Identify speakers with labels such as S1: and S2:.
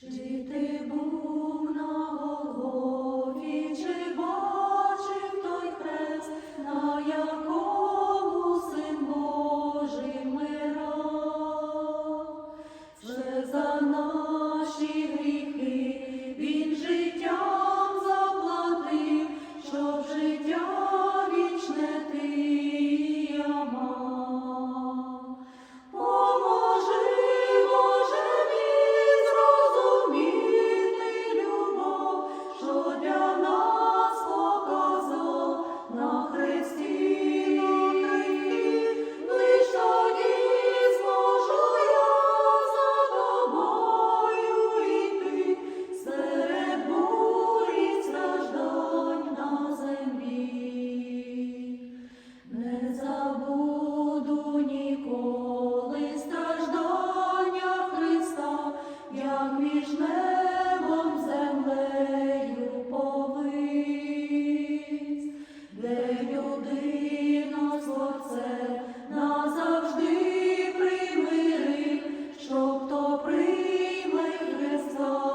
S1: Чи ти був на голові, чи бачив ぞ